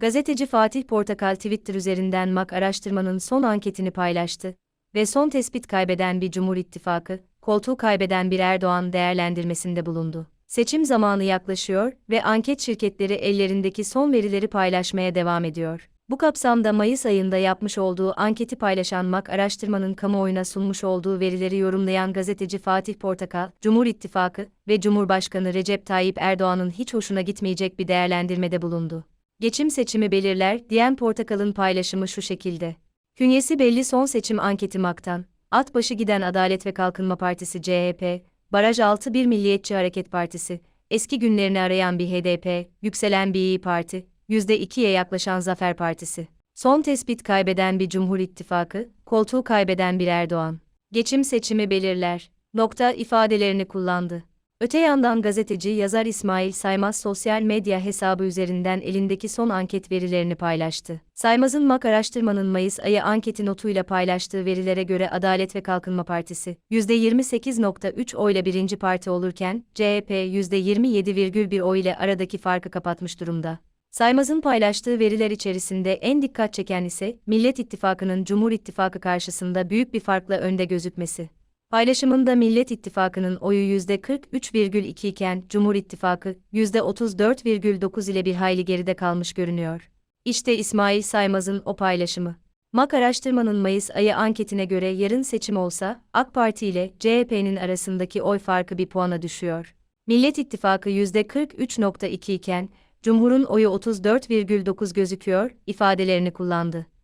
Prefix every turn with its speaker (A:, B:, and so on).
A: Gazeteci Fatih Portakal Twitter üzerinden MAK araştırmanın son anketini paylaştı ve son tespit kaybeden bir Cumhur İttifakı, koltuğu kaybeden bir Erdoğan değerlendirmesinde bulundu. Seçim zamanı yaklaşıyor ve anket şirketleri ellerindeki son verileri paylaşmaya devam ediyor. Bu kapsamda Mayıs ayında yapmış olduğu anketi paylaşan MAK araştırmanın kamuoyuna sunmuş olduğu verileri yorumlayan gazeteci Fatih Portakal, Cumhur İttifakı ve Cumhurbaşkanı Recep Tayyip Erdoğan'ın hiç hoşuna gitmeyecek bir değerlendirmede bulundu. Geçim seçimi belirler diyen Portakal'ın paylaşımı şu şekilde. Künyesi belli son seçim anketi MAK'tan. At başı giden Adalet ve Kalkınma Partisi CHP, Baraj altı bir Milliyetçi Hareket Partisi, eski günlerini arayan bir HDP, yükselen bir İyi Parti, %2'ye yaklaşan Zafer Partisi. Son tespit kaybeden bir Cumhur İttifakı, koltuğu kaybeden bir Erdoğan. Geçim seçimi belirler. Nokta ifadelerini kullandı. Öte yandan gazeteci yazar İsmail Saymaz sosyal medya hesabı üzerinden elindeki son anket verilerini paylaştı. Saymaz'ın MAK araştırmanın Mayıs ayı anketi notuyla paylaştığı verilere göre Adalet ve Kalkınma Partisi %28.3 oyla birinci parti olurken CHP %27,1 oy ile aradaki farkı kapatmış durumda. Saymaz'ın paylaştığı veriler içerisinde en dikkat çeken ise Millet İttifakı'nın Cumhur İttifakı karşısında büyük bir farkla önde gözükmesi. Paylaşımında Millet İttifakı'nın oyu %43,2 iken Cumhur İttifakı %34,9 ile bir hayli geride kalmış görünüyor. İşte İsmail Saymaz'ın o paylaşımı. MAK araştırmanın Mayıs ayı anketine göre yarın seçim olsa, AK Parti ile CHP'nin arasındaki oy farkı bir puana düşüyor. Millet İttifakı %43,2 iken, Cumhur'un oyu 34,9 gözüküyor, ifadelerini kullandı.